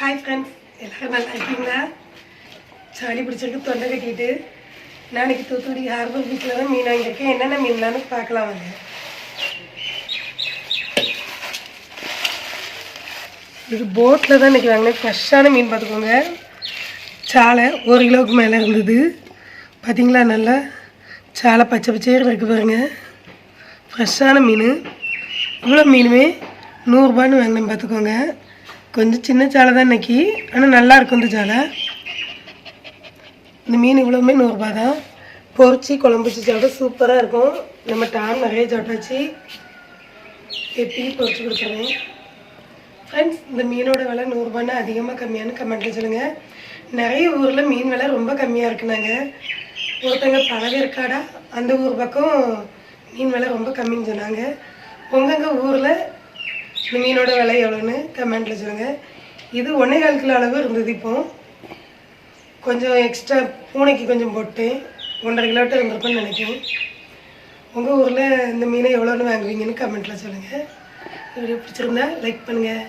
Hi friends எல்லோரும் நல்லா இருக்கீங்களா? சளி பிடிச்சிருக்கு தொண்டை கட்டிட்டு. நாளைக்கு தூத்துக்குடி ஹார்பர் பீச்சில் தான் மீன் வாங்கியிருக்கேன். என்னென்ன மீன்லான்னு பார்க்கலாம் வாங்க. இது போட்டில் தான் இன்றைக்கி வாங்கினேன். ஃப்ரெஷ்ஷான மீன் பார்த்துக்கோங்க. சாலை ஒரு கிலோவுக்கு மேலே இருந்தது. பார்த்தீங்களா? நல்லா சாலை பச்சை பச்சையாக இருக்குது பாருங்கள் ஃப்ரெஷ்ஷான மீன். இவ்வளோ மீனுமே நூறுரூபான்னு வாங்கினேன் பார்த்துக்கோங்க. கொஞ்சம் சின்ன சாலை தான் இன்றைக்கி ஆனால் நல்லாயிருக்கும் இந்த சாலை. இந்த மீன் இவ்வளோமே நூறுரூபா தான். பொறிச்சி குழம்பு வச்சு சூப்பராக இருக்கும். நம்ம டாம் நிறைய சாப்பிட்டாச்சு. எப்பயும் பொறிச்சு கொடுத்துருவேன் ஃப்ரெண்ட்ஸ் இந்த மீனோட விலை நூறுரூபான்னு அதிகமாக கம்மியானு கமெண்ட்டில் சொல்லுங்கள் நிறைய ஊரில் மீன் விலை ரொம்ப கம்மியாக இருக்குனாங்க. ஒருத்தங்க பழவேற்காடா அந்த ஊர் பக்கம் மீன் விலை ரொம்ப கம்மின்னு சொன்னாங்க. உங்கங்க ஊரில் இந்த மீனோட விலை எவ்வளோன்னு கமெண்ட்டில் சொல்லுங்கள் இது ஒன்றே கால் கிலோ அளவு இருந்தது இப்போ. கொஞ்சம் எக்ஸ்ட்ரா பூனைக்கு கொஞ்சம் போட்டு ஒன்றரை கிலோட்டு இருந்திருப்பேன்னு நினைக்கிறேன். உங்கள் ஊரில் இந்த மீனை எவ்வளோன்னு வாங்குவீங்கன்னு கமெண்ட்டில் சொல்லுங்கள் வீடியோ பிடிச்சிருந்தா லைக் பண்ணுங்கள்